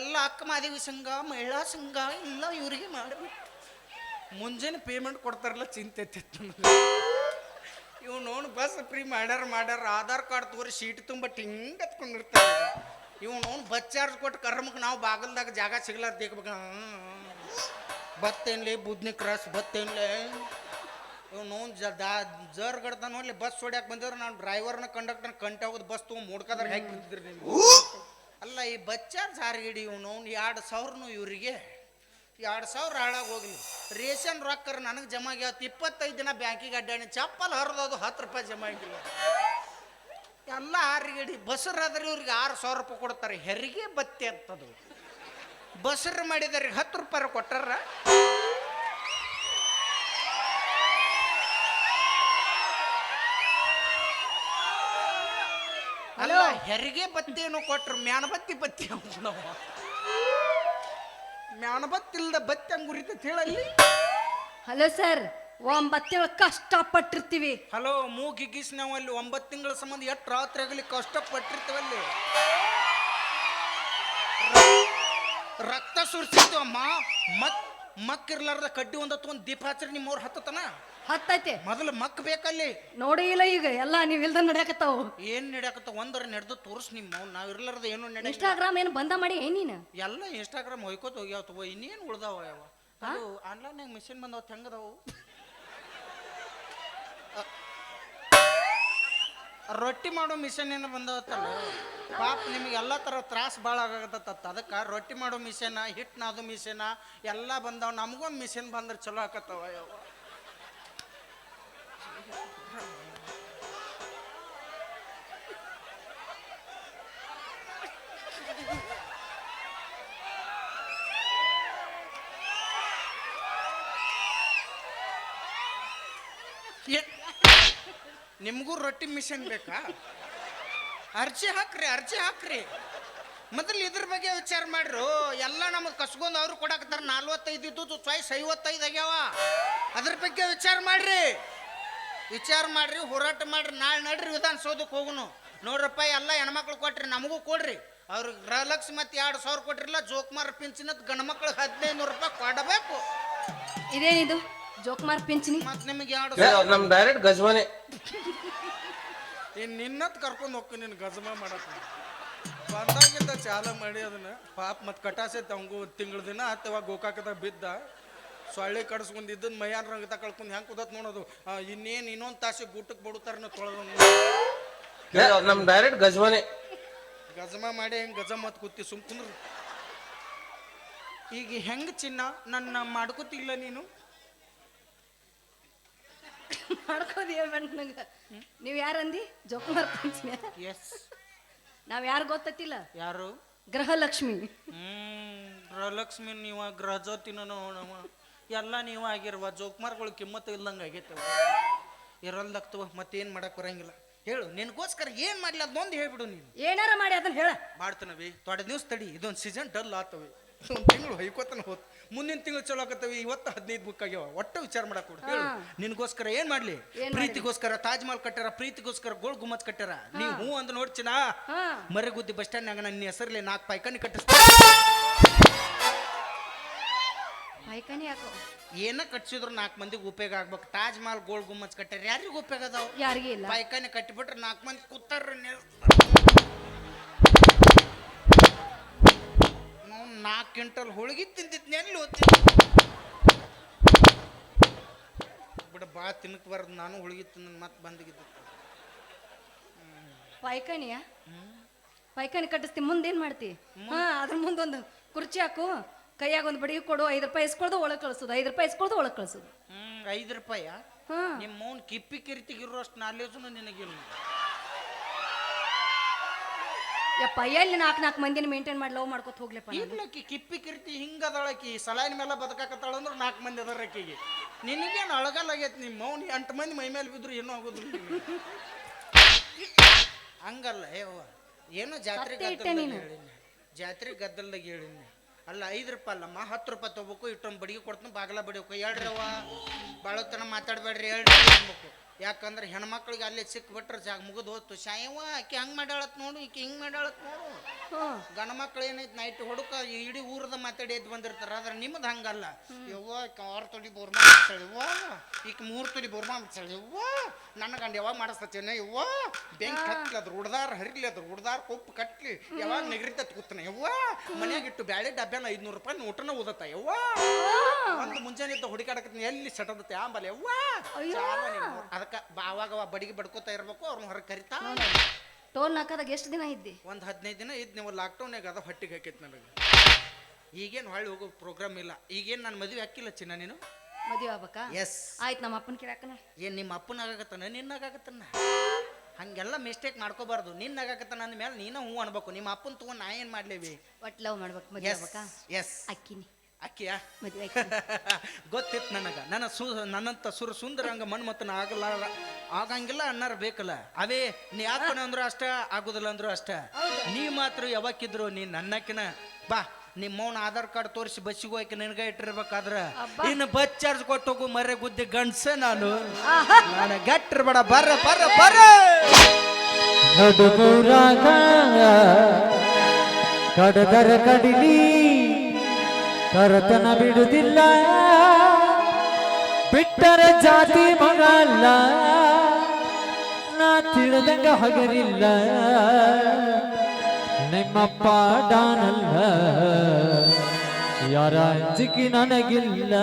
ಎಲ್ಲ ಅಕ್ಕ ಮಾದೇವಿ ಸಂಘ, ಮಹಿಳಾ ಸಂಘ, ಎಲ್ಲ ಇವ್ರಿಗೆ ಮಾಡಿಬಿಟ್ಟು ಮುಂಜಾನೆ ಪೇಮೆಂಟ್ ಕೊಡ್ತಾರಲ್ಲ ಚಿಂತೆ ಐತಿತ್ತು ನನಗೆ ಇವ್ ನೋಡು ಬಸ್ ಫ್ರೀ ಮಾಡ್ಯಾರ ಮಾಡ್ಯಾರ, ಆಧಾರ್ ಕಾರ್ಡ್ ತೋರಿ ಸೀಟ್ ತುಂಬ ಟಿಂಗ್ ಹತ್ಕೊಂಡಿರ್ತಾರೆ ಇವ್ ನೋಡು ಬಸ್ ಚಾರ್ಜ್ ಕೊಟ್ಟು ಕರ್ಮಕ್ಕೆ ನಾವು ಬಾಗಲ್ದಾಗ ಜಾಗ ಸಿಗ್ಲಾರ್ದ ದೇಕ್ಬೇಕ. ಬತ್ತೇನ್ಲಿ ಬುದ್ನಿ ಕ್ರಾಸ್, ಬತ್ತೇನ್ಲೇ. ಇವ್ ನೋನ್ ಜ, ದಾ, ಜರ್ ಗಡ್ದ ನೋಡ್ಲಿ ಬಸ್ ಹೊಡ್ಯಾಕ ಬಂದಿದ್ರೆ ನಾನು ಡ್ರೈವರ್ನ, ಕಂಡಕ್ಟರ್ನ ಕಂಟೆ ಹೋಗೋದು ಬಸ್ ತೊಗೊಂಡು ಮುಡ್ಕದ್ರ ಹೆಂಗೆ ಅಲ್ಲ ಈ ಬಸ್ ಚಾರ್ಜ್ ಹಾರಿಗಿಡಿ ಇವ್ ನೋನ್ ಎರಡು ಸಾವಿರನು ಇವರಿಗೆ ಎರಡು ಸಾವಿರ ಹಾಳಾಗಿ ಹೋಗ್ಲಿ. ರೇಷನ್ ರೊಕ್ಕರ ನನಗೆ ಜಮ ಆಗ್ಯಾವತ್ತು ಇಪ್ಪತ್ತೈದು ದಿನ ಬ್ಯಾಂಕಿಗೆ ಅಡ್ಡಾಣಿ ಚಪ್ಪಲ್ ಹರಿದೋದು ಹತ್ತು ರೂಪಾಯಿ ಜಮ ಆಗಿಲ್ಲ. ಎಲ್ಲ ಆರಿಗಡಿ ಆದ್ರೆ ಇವ್ರಿಗೆ ಆರು ಸಾವಿರ ರೂಪಾಯಿ ಕೊಡ್ತಾರೆ. ಹೆರಿಗೆ ಬತ್ತೆ ಅಂತದು. ಬಸರು ಮಾಡಿದರೆ ಹತ್ತು ರೂಪಾಯಿ ಕೊಟ್ಟಾರ? ಅಲ್ಲ ಹೆರಿಗೆ ಬತ್ತಿ ಏನೋ ಕೊಟ್ರು ಮ್ಯಾನ್ ಬತ್ತಿ ಅಂತ ನಾವು ಮ್ಯಾನಬತ್ತಿ ಇಲ್ದ ಬತ್ತಿ ಹಂಗ ಉರಿತೈತಿ ಹೇಳಲ್ಲಿ ಹಲೋ ಸರ್ ಒಂಬತ್ತು ತಿಂಗಳು ಕಷ್ಟಪಟ್ಟಿರ್ತೀವಿ. ಹಲೋ ಮೂಗಿಗಿಸ್ ನಾವು ಅಲ್ಲಿ ಒಂಬತ್ತು ತಿಂಗಳ ಸಂಬಂಧ ಎಷ್ಟು ರಾತ್ರಿ ಆಗಲಿ ಕಷ್ಟಪಟ್ಟಿರ್ತೀವಲ್ಲಿ? ರ- ರಕ್ತ ಅಮ್ಮ ಮಕ್ ಮಕ್ಕಿರ್ಲಾರ್ದ ಕಡ್ಡಿ ಒಂದು ತಗೊಂಡು ದೀಪ ಹಚ್ಚಿರಿ ನಿಮ್ಮವ್ರು ಹತ್ತತನ? ಹತ್ತೈತೆ. ಮೊದಲು ಮಕ್ ಬೇಕಲ್ಲಿ. ನೋಡಿ ಇಲ್ಲ ಈಗ ಎಲ್ಲ ನೀವ್ ಇಲ್ದ ನಡೆಯಕತ್ತಾವು. ಏನ್ ನಡೆಯಕತ್ತ ಒಂದರ ನಡೆದು ತೋರ್ಸ್ ನಿಮ್ಮ ನಾವ್ ಇರ್ಲಾರ್ದ ಏನು ನಡೆ ಇನ್ಸ್ಟಾಗ್ರಾಮ್ ಏನು ಬಂದ ಮಾಡಿ ಏನ್ ನೀನು? ಎಲ್ಲ ಇನ್ಸ್ಟಾಗ್ರಾಮ್ ಹೋಯ್ಕೋತ ಹೋಗ್ಯಾವ ತಗೋ ಇನ್ನೇನು ಉಳ್ದಾವ ಯಾವ ಅದು ಆನ್ಲೈನ್ಯಾಗ ಮಿಷಿನ್ ಬಂದವ ಹೆಂಗದಾವು? ರೊಟ್ಟಿ ಮಾಡೋ ಮಿಷನ್ ಏನು ಬಂದವತ್ತಲ್ಲ? ಪಾಪ ನಿಮಗೆ ಎಲ್ಲ ಥರ ತ್ರಾಸ ಭಾಳ ಆಗತ್ತತ್ತ ಅದಕ್ಕೆ ರೊಟ್ಟಿ ಮಾಡೋ ಮಿಷನ್ ಹಿಟ್ಟು ನಾದು ಮಿಷನ್ ಎಲ್ಲ ಬಂದಾವ. ನಮಗೊಂದು ಮಿಷನ್ ಬಂದ್ರೆ ಚಲೋ ಆಕತ್ತವ ಯಾವ ನಿಮಗೂ ರೊಟ್ಟಿ ಮಿಷನ್ ಬೇಕಾ? ಅರ್ಜಿ ಹಾಕ್ರಿ ಅರ್ಜಿ ಹಾಕ್ರಿ. ಮೊದಲು ಇದ್ರ ಬಗ್ಗೆ ವಿಚಾರ ಮಾಡ್ರು. ಎಲ್ಲ ನಮಗೆ ಕಸ್ಕೊಂಡು ಅವ್ರು ಕೊಡಕತ್ತಾರ. ನಲ್ವತ್ತೈದು ಇದ್ದು ಚಾಯ್ಸ್ ಐವತ್ತೈದು ಆಗ್ಯಾವ. ಅದ್ರ ಬಗ್ಗೆ ವಿಚಾರ ಮಾಡ್ರಿ. ವಿಚಾರ ಮಾಡ್ರಿ ಹೋರಾಟ ಮಾಡ್ರಿ ನಾಳೆ ನಡ್ರಿ ವಿಧಾನಸೌಧಕ್ಕೆ ಹೋಗುನು. ನೋಡ್ರಪ್ಪ ಎಲ್ಲ ಹೆಣ್ಮಕ್ಳು ಕೊಟ್ರಿ ನಮಗೂ ಕೊಡ್ರಿ. ಅವ್ರಿಗೆ ಗೃಹಲಕ್ಷ್ಮಿ ಮತ್ತೆ ಎರಡು ಸಾವಿರ ಕೊಟ್ರಿಲ್ಲ ಜೋಕುಮಾರ್ ಪಿಂಚಿನತ್ ಗಂಡು ಮಕ್ಳಿಗೆ ಹದಿನೈದು ನೂರು ರೂಪಾಯಿ ಕೊಡಬೇಕು. ಇದೇನಿದು? ಜೋಕ್ಮಾರ್ ಪಿಂಚಣಿ ಮತ್ತೆ ನಿಮಗೆ ಎರಡು ನಮ್ ಡೈರೆಕ್ಟ್ ಗಜ್ವಾನೆ ಇನ್ನು ನಿನ್ನತ್ ಕರ್ಕೊಂಡು ಹೋಗ್ತೀನಿ ನಿನ್ನ ಗಜಮ ಮಾಡಕ್ಕೆ ಬಂದಾಗಿಂದ ಚಾಲ ಮಾಡಿ ಅದನ್ನ. ಪಾಪ ಮತ್ತೆ ಕಟಾಸೆ ಅವಂಗೂ ತಿಂಗಳ ದಿನ ಅಥವಾ ಗೋಕಾಕದಾಗ ಬಿದ್ದ. ಸೊಳ್ಳೆ ಕಡಿಸ್ಕೊಂಡು ಇದ್ದದ್ ಮೈಯಾನ ರಂಗ ತಕೊಳ್ಕೊಂಡು ಹೆಂಗೆ ಕುದತ್ ನೋಡೋದು? ಇನ್ನೇನು ಇನ್ನೊಂದು ತಾಸಿಗೆ ಗೂಟಕ್ ಬಡುತ್ತಾರ ತೊಳೆದ ನಮ್ಮ ಡೈರೆಕ್ಟ್ ಗಜಮನೆ. ಗಜಮ ಮಾಡಿ ಹೆಂಗ್ ಗಜ ಮತ್ ಕೂತಿ ಸುಮ್ ಕುಂದ್ರ. ಈಗ ಹೆಂಗೆ ಚಿನ್ನ? ನನ್ನ ಮಾಡ್ಕೋತಿಲ್ಲ ನೀನು. ನೀವ್ ನಂಗೆ. ನೀವು ಯಾರಂದಿ ಜೋಕ್ ಪಂಚಮಿ ಎಸ್. ನಾವ್ ಯಾರು ಗೊತ್ತಿಲ್ಲ ಯಾರು? ಗೃಹಲಕ್ಷ್ಮಿ. ಹ್ಮ್ ಗೃಹಲಕ್ಷ್ಮಿ ನೀವ ಗೃಹ ಜ್ಯೋತಿನ ನೋಡವ ಎಲ್ಲ ನೀವು ಆಗಿರುವ ಜೋಕ್ಮಾರ್ಗಳು ಕಿಮ್ಮತ್ತು ಇಲ್ದಂಗ ಆಗೈತೆ ಇರಲ್ದಾಗ್ತವ ಮತ್ತೇನು ಮಾಡಕ್ ಬರಂಗಿಲ್ಲ. ಹೇಳು ನಿನಗೋಸ್ಕರ ಏನ್ ಮಾಡ್ಲಿ ಅದೊಂದು ಹೇಳ್ಬಿಡು ನೀನು. ಏನಾರ ಮಾಡಿ ಅದನ್ನ ಹೇಳ. ಮಾಡ್ತಾನವಿ ತೊಡೆ ದಿವ್ಸ ತಡಿ ಇದೊಂದು ಸೀಸನ್ ಡಲ್ ಆತವಿ ಒಂದು ತಿಂಗಳು ಹೈಕೋತನ ಹೋತ್ ಮುಂದಿನ ತಿಂಗಳು ಚಲೋ ಆಗತ್ತವಿ ಇವತ್ತು ಹದಿನೈದು ಬುಕ್ ಆಗ್ಯಾವ. ಒಟ್ಟು ವಿಚಾರ ಮಾಡಕ್ ಕೊಡು ಹೇಳು. ನಿನಗೋಸ್ಕರ ಏನ್ ಮಾಡ್ಲಿ? ಪ್ರೀತಿಗೋಸ್ಕರ ತಾಜ್ ಮಹಲ್ ಕಟ್ಟಾರ ಪ್ರೀತಿಗೋಸ್ಕರ ಗೋಲ್ ಗುಮ್ಮತ್ ಕಟ್ಟಾರ. ನೀವು ಹೂ ಅಂದ್ ನೋಡ್ಚಿನ ಮರಗುದ್ದಿ ಬಸ್ ಸ್ಟ್ಯಾಂಡ್ನಾಗ ನನ್ನ ಹೆಸರಲ್ಲಿ ನಾಲ್ಕು ಪೈಕನಿ ಕಟ್ಟಿಸ್ ಪಾಯ್ಕಾನಿ ಯಾಕೋ ಏನ ಕಟ್ಸಿದ್ರು ನಾಲ್ಕು ಮಂದಿಗೆ ಉಪಯೋಗ ಆಗ್ಬೇಕು. ತಾಜ್ ಮಹಲ್ ಗೋಲ್ ಗುಮ್ಮಚ್ ಕಟ್ಟಾರ ಯಾರಿಗೂ ಉಪಯೋಗ ಅದಾವ? ಯಾರಿಗೆ ಇಲ್ಲ. ಪೈಕಾನಿ ಕಟ್ಟಿಬಿಟ್ರೆ ನಾಲ್ಕು ಮಂದಿ ಕೂತಾರ ನಾವು ನಾಲ್ಕು ಕ್ವಿಂಟಲ್ ಹೋಳಿಗೆ ತಿಂತಿದ್ನ ಎಲ್ಲಿ ಓದ್ತಿದ್ದೆ ಬಿಡ ಭಾಳ ತಿನ್ನಕ್ ಬರ್ದು ನಾನು ಹೋಳಿಗೆ ತಿಂದ ಮತ್ತೆ ಬಂದಿದ್ದು ಪೈಕಾನಿಯ ಪಾಯ್ಕಾನಿ ಕಟ್ಟಿಸ್ತಿ ಮುಂದೇನ್ ಮಾಡ್ತಿ? ಹಾ ಅದ್ರ ಮುಂದೊಂದು ಕುರ್ಚಿ ಹಾಕು. ಕೈಯಾಗ ಒಂದು ಬಡಿಗೆ ಕೊಡು ಐದು ರೂಪಾಯಿ ಇಸ್ಕೊಳ್ದು ಒಳಗೆ ಕಳಿಸೋದು ಐದು ರೂಪಾಯಿ ಇಸ್ಕೊಳ್ದು ಒಳಗೆ ಕಳಿಸೋದು. ಹ್ಮ್ ಐದು ರೂಪಾಯ ಹಾಂ. ನಿಮ್ಮ ಮೌನ್ ಕಿಪ್ಪಿ ಕಿರಿತಿಗಿರುವಷ್ಟು ನಾಲೇಜು ನಿನಗಿಲ್ಲ. ಯಪ್ಪ ಎಲ್ಲಿ ನಾಲ್ಕು ನಾಲ್ಕು ಮಂದಿನ ಮೇಂಟೈನ್ ಮಾಡಿ ಲವ್ ಮಾಡ್ಕೊತ ಹೋಗ್ಲಪ್ಪ ನಾನು. ಇರ್ಲಕ್ಕಿ ಕಿಪ್ಪಿ ಕಿರ್ತಿ ಹಿಂಗದಳಕಿ ಸಲೈನ್ ಮೇಲೆ ಬದುಕಾಕತ್ತಾಳ ಅಂದ್ರೆ ನಾಲ್ಕು ಮಂದಿ ಅದಾರ ಆಕಿಗೆ ನಿನಗೇನು ಅಳಗಲ್ ಆಗೇತಿ ನಿಮ್ಮ ಮೌನ್ ಎಂಟು ಮಂದಿ ಮೈ ಮೇಲೆ ಬಿದ್ರು ಏನೂ ಆಗೋದಿಲ್ಲ ನಿನಗೆ. ಹಂಗಲ್ಲ ಏವ ಏನೋ ಜಾತ್ರೆ ಸತ್ಯ ಇಟ್ಟೆ ಗದ್ದಲ್ದಾಗ ನೀನು. ಹೇಳಿನಿ ಜಾತ್ರೆ ಗದ್ದಲ್ದಾಗ ಹೇಳಿನಿ ಅಲ್ಲ, ಐದು ರೂಪಾಯಿ ಅಲ್ಲಮ್ಮ, ಹತ್ತು ರೂಪಾಯಿ ತೊಗೋಬೇಕು, ಇಟ್ಟೊಂದು ಬಡಿಗೆ ಕೊಡ್ತೀನಿ, ಬಾಗಲ ಬಡಿಬೇಕು. ಹೇಳ್ರಿ ಅವ್ವ. ಭಾಳತನ ಮಾತಾಡಬೇಡ್ರಿ, ಹೇಳ್ರಿ ಅನ್ಬೇಕು ಯಾಕಂದ್ರೆ ಹೆಣ್ಮಕ್ಳಿಗೆ ಅಲ್ಲೇ ಸಿಕ್ಬಿಟ್ರೆ ಜಾಗ ಮುಗಿದು ಹೋತು ಶಾಯವ ಆಕೆ ಹಂಗೆ ಮಾಡ್ಯಾಳತ್ ನೋಡು ಈಕೆ ಹಿಂಗೆ ಮಾಡ್ಯಾಳತ್ ನೋಡು. ಗಂಡ ಮಕ್ಳು ಏನೈತೆ ನೈಟ್ ಹುಡುಕ ಇಡೀ ಊರದ ಮಾತಾಡಿ ಎದ್ದು ಬಂದಿರ್ತಾರ ಆದ್ರೆ ನಿಮ್ಮದು ಹಂಗಲ್ಲ. ಯವ್ವ ಆರು ತೊಡಿ ಬೋರ್ಮಾ ಯವ್ವ. ಈಕ ಮೂರು ತೊಡಿ ಬೋರ್ಮಾ ಮಾಡ್ತಾಳೆ ಯವ್ವ. ನನ್ನ ಗಂಡ ಯಾವಾಗ ಮಾಡಿಸ್ತೇನೆ ಯವ್ವ. ಬೆಂಕಿ ಹತ್ತಲಿ ಅದ್ರ ಹುಡ್ದಾರ ಹರಿಲಿ ಅದ್ರ ಹುಡ್ದಾರ ಕೊಪ್ಪು ಕಟ್ಲಿ. ಯಾವಾಗ ನೆಗರಿತತ್ ಕೂತನ ಯವ್ವ. ಮನೆಯಾಗ ಇಟ್ಟು ಬ್ಯಾಳೆ ಡಬ್ಬ್ಯಾನ ಐದ್ನೂರು ರೂಪಾಯಿ ಊಟನ ಓದತ್ತ ಯವ್ವ. ಒಂದು ಮುಂಜಾನೆ ಇದ್ದ ಹುಡುಕಾಡಕತ್ತೀನಿ ಎಲ್ಲಿ ಸಟದತ್ತೆ ಆಂಬಲೆ ಯವ್ವ. ಅದಕ್ಕೆ ಅವಾಗ ಅವ ಬಡಿಗೆ ಬಡ್ಕೋತಾ ಇರ್ಬೇಕು ಅವ್ರನ್ನ ಹೊರಗೆ ಕರಿತಾ ಟೋಲ್ ನಾಕದಾಗ ಎಷ್ಟು ದಿನ ಇದ್ದಿ? ಒಂದು ಹದಿನೈದು ದಿನ ಇದ್ದು ನೀವು ಲಾಕ್ಡೌನ್ಯಾಗ ಅದ ಹೊಟ್ಟಿಗೆ ಹಾಕಿತ್ತು ನನಗೆ. ಈಗೇನು ಹೊಳ್ಳಿ ಹೋಗೋ ಪ್ರೋಗ್ರಾಮ್ ಇಲ್ಲ. ಈಗೇನು ನಾನು ಮದುವೆ ಹಾಕಿಲ್ಲ ಚಿನ್ನ ನೀನು? ಮದುವೆ ಆಗ್ಬೇಕಾ? ಎಸ್ ಆಯ್ತು ನಮ್ಮ ಅಪ್ಪನ ಕೇಳಾಕನ ಏನು ನಿಮ್ಮ ಅಪ್ಪನ ಆಗತ್ತನ ನಿನ್ನಾಗಕತ್ತಾನ? ಹಂಗೆಲ್ಲ ಮಿಸ್ಟೇಕ್ ಮಾಡ್ಕೋಬಾರ್ದು. ನಿನ್ನಾಗಕತ್ತಾನ ಅಂದ ಮೇಲೆ ನೀನು ಹ್ಞೂ ಅನ್ಬೇಕು. ನಿಮ್ಮ ಅಪ್ಪನ ತಗೊಂಡು ನಾ ಏನು ಮಾಡ್ಲೇವಿ? ಒಟ್ ಲವ್ ಮಾಡ್ಬೇಕು ಮದುವೆ ಆಗ್ಬೇಕಾ? ಎಸ್ ಅಕ್ಕಿನಿ. ಅಕ್ಕಿಯಾ ಮದುವೆ ಗೊತ್ತಿತ್ತು ನನಗೆ. ನನ್ನ ಸು ನನ್ನಂತ ಸುರ ಸುಂದರಂಗ ಮನ್ಮತನ ಆಗಲ್ಲ ಆಗಂಗಿಲ್ಲ ಅನ್ನಾರ ಬೇಕಲ್ಲ. ಅವೇ ನೀ ಯಾಕಣ ಅಂದ್ರು ಅಷ್ಟ ಆಗುದಿಲ್ಲ ಅಂದ್ರು ಅಷ್ಟ. ನೀ ಮಾತ್ರ ಯಾವಕ್ಕಿದ್ರು ನೀ ನನ್ನಕಿನ ಬಾ ನಿಮ್ಮ ಮೌನ ಆಧಾರ್ ಕಾರ್ಡ್ ತೋರಿಸಿ ಬಸ್ಸಿಗೆ ಹೋಗಿ ನಿನಗ ಇಟ್ಟಿರ್ಬೇಕಾದ್ರ ಇನ್ನು ಬಸ್ ಚಾರ್ಜ್ ಕೊಟ್ಟು ಹೋಗು ಮರೆ ಗುದ್ದಿ ಗಂಡ್ಸೆ ನಾನು. ನಾನು ಗಟ್ಟಿರ್ಬೇಡ ಬರ್ರ ಬರ್ರ ಬರ್ರ ನಡುಗುರಾಗ ಕಡದರ ಕಡಿಲಿ ಕರತನ ಬಿಡುದಿಲ್ಲ ಬಿಟ್ಟರೆ ಜಾತಿ ಮಗಲ್ಲ ನಾ ತಿಳಿದಂಗ ಹಗರಿಲ್ಲ. ನಿಮ್ಮಪ್ಪ ಡಾನಲ್ಲ. ಯಾರ ಅಂಜಿಕೆ ನನಗಿಲ್ಲ.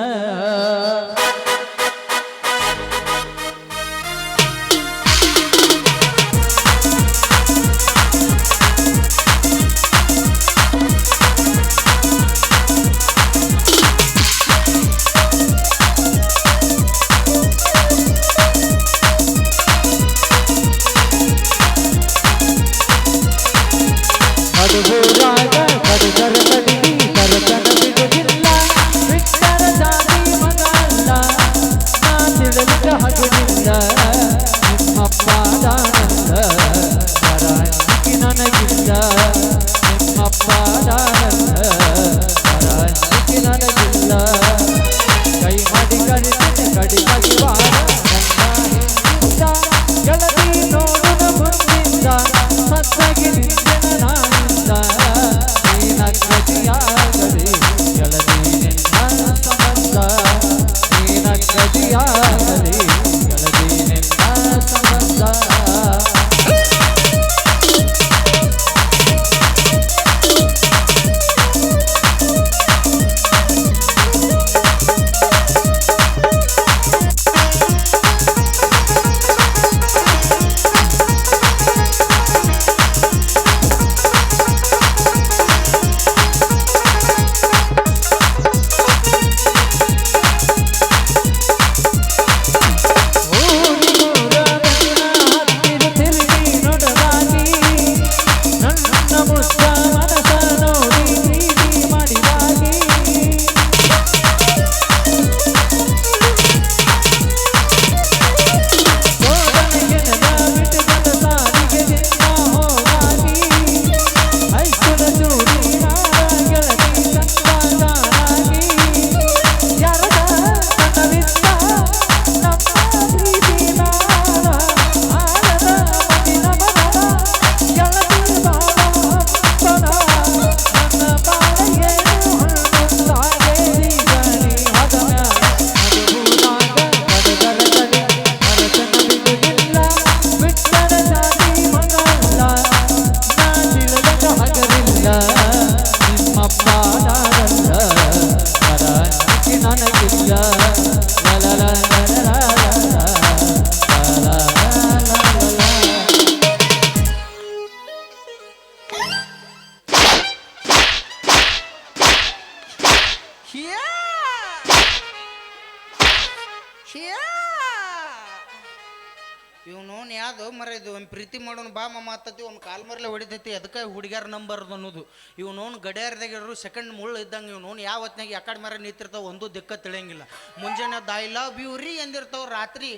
ಒಂದು ಪ್ರೀತಿ ಮಾಡೋನು ಬಾ ಹತ್ತತಿ ಒಂದು ಕಾಲ್ ಮರಲೆ ಹೊಡಿತೈತಿ. ಅದಕ್ಕೆ ಹುಡುಗ್ಯಾರ ನಂಬರ್ ಅನ್ನೋದು. ಇವನೋನು ಗಡಿಯಾರದಾಗ ಇರೋರು ಸೆಕೆಂಡ್ ಮುಳ್ಳು ಇದ್ದಂಗೆ ಇವನೋನು ಯಾವ ಹೊತ್ನಾಗ ಯಾಕಡೆ ಮರ ನಿಂತಿರ್ತಾವೆ ಒಂದು ದಿಕ್ಕ ತಿಳಿಯಂಗಿಲ್ಲ. ಮುಂಜಾನೆ ಐ ಲವ್ ಯು ರೀ ಎಂದಿರ್ತಾವೆ. ರಾತ್ರಿ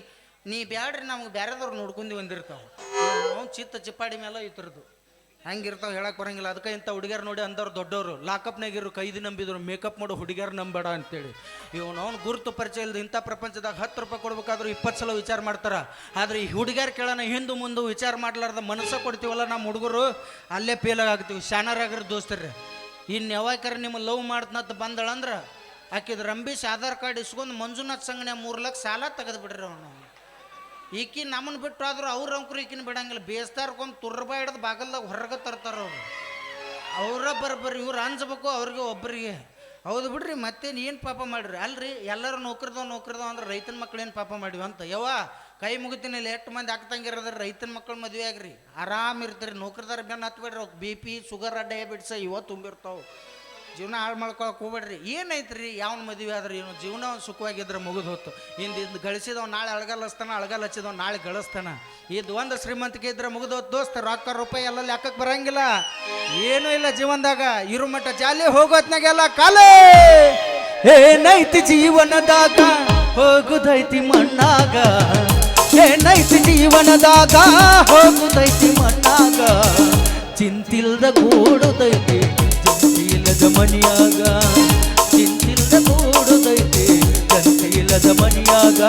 ನೀ ಬ್ಯಾಡ್ರಿ, ನಮ್ಗೆ ಬೇರೆದವ್ರು ನೋಡ್ಕೊಂಡು ಬಂದಿರ್ತಾವೆ ಅವ್ನು ಚಿತ್ತ ಚಿಪ್ಪಾಡಿ ಮೇಲೆ ಇತರದು ಹಂಗಿರ್ತಾವ ಹೇಳಕ್ಕೆ ಬರಂಗಿಲ್ಲ. ಅದಕ್ಕೆ ಇಂಥ ಹುಡುಗಿಯರ್ ನೋಡಿ ಅಂದವ್ರು ದೊಡ್ಡವರು. ಲಾಕಪ್ನಾಗಿರು ಕೈದಿ ನಂಬಿದ್ರು, ಮೇಕಪ್ ಮಾಡೋ, ಹುಡುಗಿಯರ್ ನಂಬೇಡ ಅಂತೇಳಿ. ಇವನು ಅವ್ನು ಗುರುತು ಪರಿಚಯ ಇಲ್ಲದೆ ಇಂಥ ಪ್ರಪಂಚದಾಗ ಹತ್ತು ರೂಪಾಯಿ ಕೊಡ್ಬೇಕಾದ್ರೂ ಇಪ್ಪತ್ತು ಸಲ ವಿಚಾರ ಮಾಡ್ತಾರ. ಆದ್ರೆ ಈ ಹುಡುಗಿಯರ್ ಕೇಳೋಣ, ಹಿಂದೆ ಮುಂದೆ ವಿಚಾರ ಮಾಡ್ಲಾರ್ದ ಮನಸ್ಸ ಕೊಡ್ತೀವಲ್ಲ ನಮ್ಮ ಹುಡುಗರು? ಅಲ್ಲೇ ಫೇಲ್ ಆಗ್ತೀವಿ ಶಾನರಾಗಿರೋ ದೋಸ್ತರ್ರಿ. ಇನ್ನು ಯಾವಾಗಾರ ನಿಮ್ಮ ಲವ್ ಮಾಡ್ತನಂತ ಬಂದಳಂದ್ರೆ, ಆಕಿದ್ ರಂಬೀಶ್ ಆಧಾರ್ ಕಾರ್ಡ್ ಇಸ್ಕೊಂಡು ಮಂಜುನಾಥ್ ಸಂಘನೆ ಮೂರು ಲಕ್ಷ ಸಾಲ ತೆಗೆದು ಬಿಡ್ರಿ ಅವನು. ಈಕಿ ನಮ್ಮನ್ನು ಬಿಟ್ಟು ಆದರೂ ಅವ್ರ ಅಂಕರು ಈಕಿನ ಬಿಡಂಗಿಲ್ಲ. ಬೇಸ್ತಾರ್ಕೊಂಡು ತುರ್ಬ ಹಿಡ್ದು ಬಾಗಲ್ದಾಗ ಹೊರಗೆ ತರ್ತಾರ ಅವರು. ಅವರ ಬರ್ಬರ್ರಿ ಇವ್ರು ಅನ್ಸ್ಬೇಕು ಅವ್ರಿಗೆ ಒಬ್ಬರಿಗೆ ಹೌದು ಬಿಡ್ರಿ, ಮತ್ತೇನು ಏನು ಪಾಪ ಮಾಡಿರಿ? ಅಲ್ರಿ, ಎಲ್ಲರೂ ನೌಕರಿದವ್ ನೌಕರಿದವ್ ಅಂದ್ರೆ ರೈತನ ಮಕ್ಳು ಏನು ಪಾಪ ಮಾಡಿವಿ ಅಂತ. ಯವ್ವ, ಕೈ ಮುಗಿತೀನಿ ಇಲ್ಲಿ ಎಷ್ಟು ಮಂದಿ ಆಗ್ತಂಗಿರೋದ್ರೆ ರೈತನ ಮಕ್ಕಳು ಮದುವೆ ಆಗ್ರಿ. ಆರಾಮ್ ಇರ್ತೀರಿ. ನೌಕರಿದಾರ ಬೆನ್ನ ಹತ್ಬೇಡ್ರಿ. ಬಿ ಪಿ, ಶುಗರ್ ಡಯಾಬಿಟಿಸ್ ಇವ ತುಂಬಿರ್ತಾವೆ. ಜೀವನ ಹಾಳು ಮಾಡ್ಕೊಳಕ್ಕೆ ಹೋಗ್ಬೇಡ್ರಿ. ಏನೈತ್ರಿ? ಯಾವನ ಮದುವೆ ಆದ್ರೆ ಏನು? ಜೀವನ ಸುಖವಾಗಿದ್ರೆ ಮುಗಿದು ಹೊತ್ತು ಇಂದ ಇಂದು ಗಳಿಸಿದವ್ ನಾಳೆ ಅಳಗಲ್ ಹಚ್ತಾನ ಅಳಗಲ್ ಹಚ್ಚಿದವ್ ನಾಳೆ ಗಳಿಸ್ತಾನ. ಇದು ಒಂದು ಶ್ರೀಮಂತಿಕೆ ಇದ್ರೆ ಮುಗಿದು ಹೊತ್ತು ದೋಸ್ತ, ರೊಕ್ಕ ರೂಪಾಯಿ ಎಲ್ಲ ಲೆಕ್ಕಕ್ಕೆ ಬರಂಗಿಲ್ಲ? ಏನೂ ಇಲ್ಲ ಜೀವನದಾಗ. ಇರು ಮಟ್ಟ ಜಾಲಿ ಹೋಗೋತ್ನಾಗೆಲ್ಲ ಕಾಲೇ! ಏನೈತಿ ಜೀವನದಾಗ, ಹೋಗುದೈತಿ ಮಣ್ಣಾಗ. ಏನೈತಿ ಜೀವನದಾಗ, ಹೋಗುದೈತಿ ಮಣ್ಣಾಗ. ಚಿಂತಿಲ್ದ ಕೂಡುದೈತಿ ಚಿಂತಿಲ್ಲದ ಮನಿಯಾಗ ಕೂಡದೈತೆ ಕೂಡುದೈತಿ ಇಲ್ಲದ ಮನಿಯಾಗ